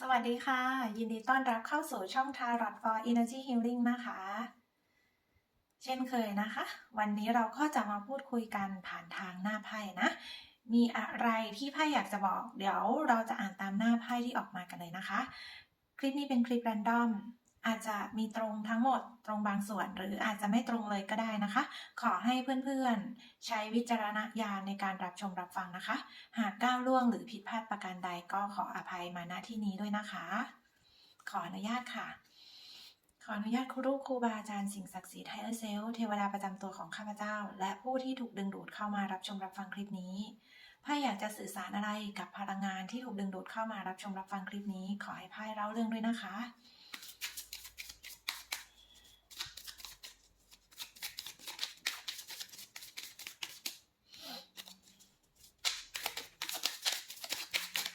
สวัสดีค่ะ ยินดีต้อนรับเข้าสู่ช่อง Tarot for Energy Healing นะคะ เช่นเคยนะคะ วันนี้เราก็จะมาพูดคุยกันผ่านทางหน้าไพ่นะ มีอะไรที่ไพ่อยากจะบอก เดี๋ยวเราจะอ่านตามหน้าไพ่ที่ออกมากันเลยนะคะ คลิปนี้เป็นคลิปแรนดอม อาจจะมีตรงทั้งหมดตรงบางส่วน หรืออาจจะไม่ตรงเลยก็ได้นะคะ ขอให้เพื่อนๆ ใช้วิจารณญาณในการรับชมรับฟังนะคะ หากก้าวล่วงหรือผิดพลาดประการใดก็ขออภัยมาณที่นี้ด้วยนะคะ ขออนุญาตค่ะ ขออนุญาตครูครูบาอาจารย์สิ่งศักดิ์สิทธิ์ไฮเออเซลเทวดาประจำตัวของข้าพเจ้า และผู้ที่ถูกดึงดูดเข้ามารับชมรับฟังคลิปนี้ไพ่อยากจะสื่อสารอะไรกับพลังงานที่ถูกดึงดูดเข้ามารับชมรับฟังคลิปนี้ ขอให้ไพ่เล่าเรื่องด้วยนะคะ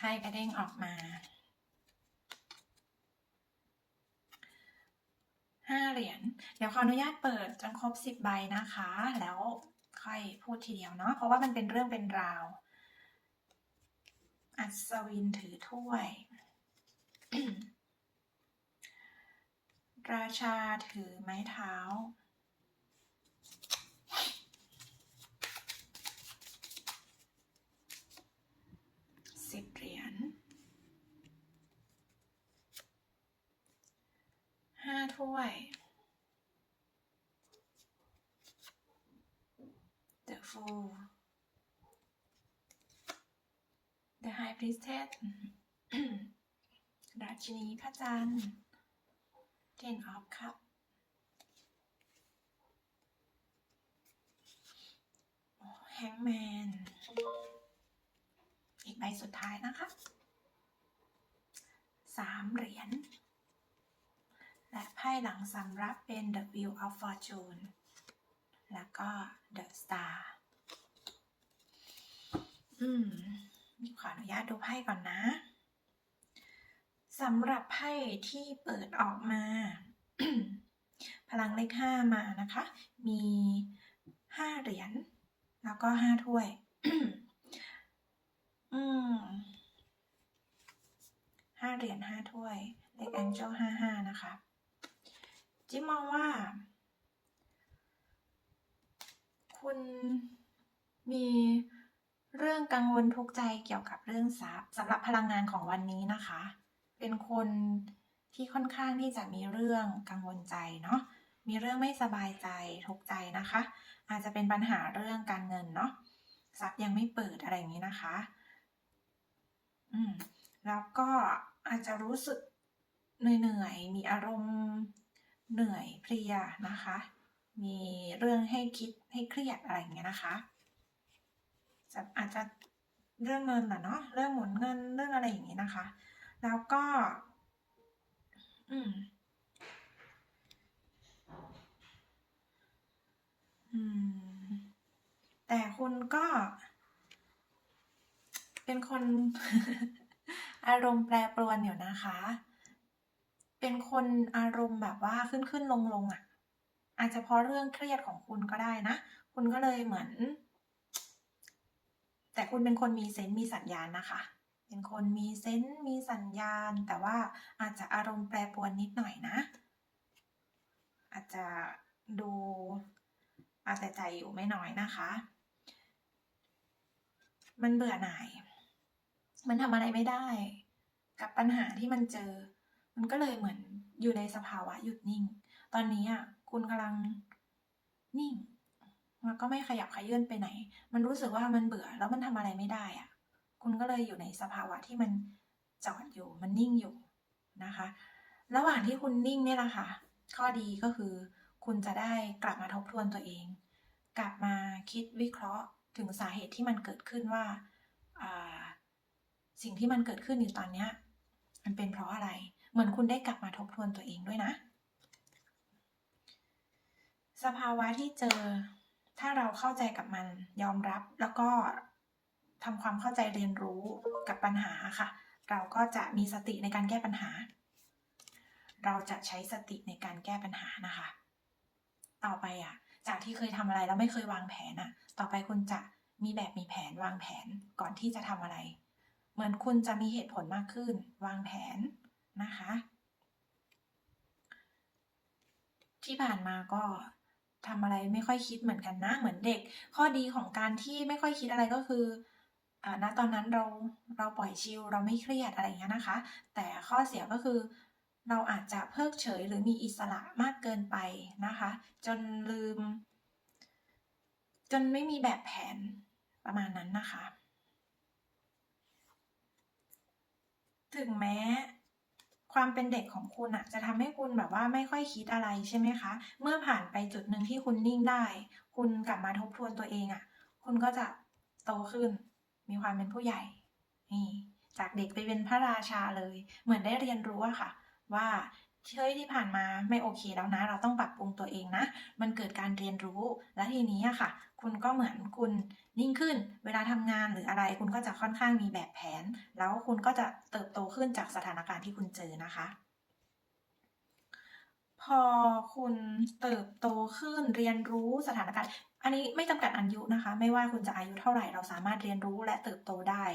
ให้กระเด้งออกมาห้าเหรียญ เดี๋ยวขออนุญาตเปิดจนครบสิบใบนะคะ แล้วค่อยพูดทีเดียวเนาะ เพราะว่ามันเป็นเรื่องเป็นราว อัศวินถือถ้วย ราชาถือไม้เท้า สิบเหรียญ ห้า ถ้วย The Fool The High Priestess ราชินีพระจันทร์ Ten of Cup แฮงแมน อีกใบสุดท้ายนะคะ สามเหรียญ ไพ่หลังสำรับเป็น The Wheel of Fortune แล้วก็ The Star อืมขออนุญาตดูไพ่ก่อนนะสำหรับไพ่ที่เปิดออกมา พลังเลขห้ามานะคะ มีห้าเหรียญแล้วก็ห้าถ้วย อืมห้าเหรียญห้าถ้วย เลขแองเจิลห้าห้านะคะ จิมมองว่า คุณมีเรื่องกังวลทุกใจเกี่ยวกับเรื่องทรัพย์สำหรับพลังงานของวันนี้นะคะ เป็นคนที่ค่อนข้างที่จะมีเรื่องกังวลใจเนาะมีเรื่องไม่สบายใจทุกใจนะคะ อาจจะเป็นปัญหาเรื่องการเงินเนาะทรัพย์ยังไม่เปิดอะไรอย่างนี้นะคะ อืมแล้วก็อาจจะรู้สึกเหนื่อยๆมีอารมณ์ เหนื่อยเพลียนะคะ มีเรื่องให้คิดให้เครียดอะไรอย่างเงี้ยนะคะจะอาจจะเรื่องเงินแหละเนาะเรื่องหมุนเงินเรื่องอะไรอย่างงี้นะคะ แล้วก็ อืมอืม แต่คุณก็ เป็นคน อารมณ์แปรปรวนอยู่นะคะ เป็นคนอารมณ์แบบว่าขึ้นขึ้นลงลงอะ อาจจะเพราะเรื่องเครียดของคุณก็ได้นะ คุณก็เลยเหมือน แต่คุณเป็นคนมีเซนส์มีสัญญาณนะคะ เป็นคนมีเซนส์มีสัญญาณ แต่ว่าอาจจะอารมณ์แปรปรวนนิดหน่อยนะ อาจจะดูเอาแต่ใจอยู่ไม่น้อยนะคะ มันเบื่อหน่าย มันทำอะไรไม่ได้ กับปัญหาที่มันเจอ มันก็เลยเหมือนอยู่ในสภาวะหยุดนิ่ง ตอนนี้อะคุณกำลังนิ่งแล้วก็ไม่ขยับขยื่นไปไหน มันรู้สึกว่ามันเบื่อแล้วมันทำอะไรไม่ได้อะ คุณก็เลยอยู่ในสภาวะที่มันจอดอยู่ มันนิ่งอยู่นะคะ ระหว่างที่คุณนิ่งเนี่ยแหละค่ะ ข้อดีก็คือ คุณจะได้กลับมาทบทวนตัวเอง กลับมาคิดวิเคราะห์ถึงสาเหตุที่มันเกิดขึ้นว่าอ่าสิ่งที่มันเกิดขึ้นอยู่ตอนเนี้ยมันเป็นเพราะอะไร เหมือนคุณได้กลับมาทบทวนตัวเองด้วยนะ สภาวะที่เจอ ถ้าเราเข้าใจกับมันยอมรับแล้วก็ทำความเข้าใจเรียนรู้กับปัญหาค่ะ เราก็จะมีสติในการแก้ปัญหา เราจะใช้สติในการแก้ปัญหานะคะ ต่อไปอะ จากที่เคยทำอะไรแล้วไม่เคยวางแผนอะ ต่อไปคุณจะมีแบบมีแผนวางแผนก่อนที่จะทำอะไร เหมือนมือนคุณจะมีเหตุผลมากขึ้น วางแผน นะคะ ที่ผ่านมาก็ทำอะไรไม่ค่อยคิดเหมือนกันนะ เหมือนเด็ก ข้อดีของการที่ไม่ค่อยคิดอะไรก็คือณตอนนั้นเราเราปล่อยชิลเราไม่เครียดอะไรอย่างเงี้ยนะคะ แต่ข้อเสียก็คือเราอาจจะเพิกเฉยหรือมีอิสระมากเกินไปนะคะ จนลืม จนไม่มีแบบแผนประมาณนั้นนะคะ ถึงแม้ ความเป็นเด็กของคุณอะจะทำให้คุณแบบว่าไม่ค่อยคิดอะไรใช่ไหมคะ เมื่อผ่านไปจุดหนึ่งที่คุณนิ่งได้ คุณกลับมาทบทวนตัวเองอะคุณก็จะโตขึ้น มีความเป็นผู้ใหญ่นี่จากเด็กไปเป็นพระราชาเลย เหมือนได้เรียนรู้อะค่ะ ว่าเฮ้ยที่ผ่านมาไม่โอเคแล้วนะ เราต้องปรับปรุงตัวเองนะ มันเกิดการเรียนรู้และทีนี้อะค่ะ คุณก็เหมือนคุณนิ่งขึ้น เวลาทำงานหรืออะไร คุณก็จะค่อนข้างมีแบบแผน แล้วคุณก็จะเติบโตขึ้นจากสถานการณ์ที่คุณเจอนะคะ พอคุณเติบโตขึ้นเรียนรู้สถานการณ์อันนี้ไม่จำกัดอายุนะคะ ไม่ว่าคุณจะอายุเท่าไหร่เราสามารถเรียนรู้และเติบโตได้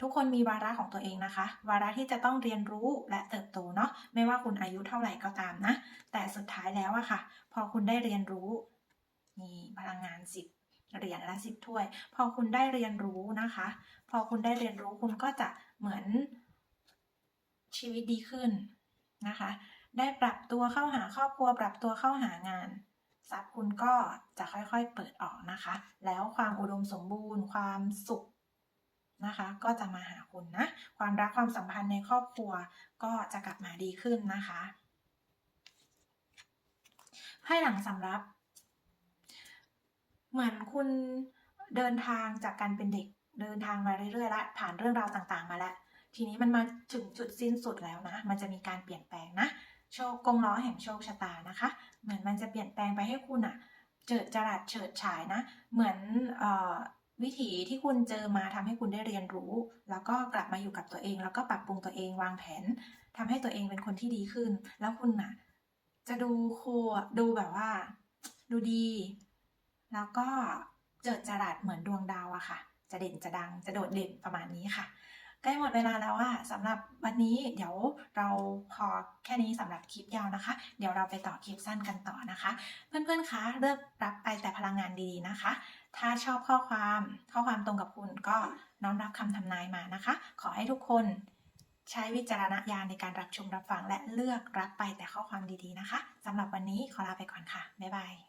ทุกคนมีวาระของตัวเองนะคะ วาระที่จะต้องเรียนรู้และเติบโตเนาะไม่ว่าคุณอายุเท่าไหร่ก็ตามนะ แต่สุดท้ายแล้วอะค่ะ พอคุณได้เรียนรู้ มีพลังงานสิบเหรียญละสิบถ้วย พอคุณได้เรียนรู้นะคะ พอคุณได้เรียนรู้คุณก็จะเหมือนชีวิตดีขึ้นนะคะ ได้ปรับตัวเข้าหาครอบครัว ปรับตัวเข้าหางานทรัพย์คุณก็จะค่อยๆเปิดออกนะคะ แล้วความอุดมสมบูรณ์ ความสุขนะคะ ก็จะมาหาคุณนะ ความรักความสัมพันธ์ในครอบครัวก็จะกลับมาดีขึ้นนะคะไพ่หลังสำรับ เหมือนคุณเดินทางจากการเป็นเด็ก เดินทางมาเรื่อยๆแล้วผ่านเรื่องราวต่างๆ มาแล้ว ทีนี้มันมาถึงจุดสิ้นสุดแล้วนะ มันจะมีการเปลี่ยนแปลงนะโชคกงล้อแห่งโชคชะตานะคะ เหมือนมันจะเปลี่ยนแปลงไปให้คุณอะเจิดจรัสเฉิดฉายนะ เหมือนออวิถีที่คุณเจอมาทำให้คุณได้เรียนรู้ แล้วก็กลับมาอยู่กับตัวเอง แล้วก็ปรับปรุงตัวเองวางแผนทำให้ตัวเองเป็นคนที่ดีขึ้น แล้วคุณอะจะดูโคะดูแบบว่า ดูดี แล้วก็เจิดจรัสเหมือนดวงดาวอะค่ะ จะเด่นจะดังจะโดดเด่นประมาณนี้ค่ะใกล้หมดเวลาแล้วอะสำหรับวันนี้เดี๋ยวเราพอแค่นี้สำหรับคลิปยาวนะคะ เดี๋ยวเราไปต่อคลิปสั้นกันต่อนะคะ เพื่อนๆคะเลือกรับไปแต่พลังงานดีๆนะคะ ถ้าชอบข้อความข้อความตรงกับคุณก็น้อมรับคำทำนายมานะคะ ขอให้ทุกคนใช้วิจารณญาณในการรับชมรับฟังและเลือกรับไปแต่ข้อความดีๆนะคะสำหรับวันนี้ขอลาไปก่อนค่ะบ๊ายบาย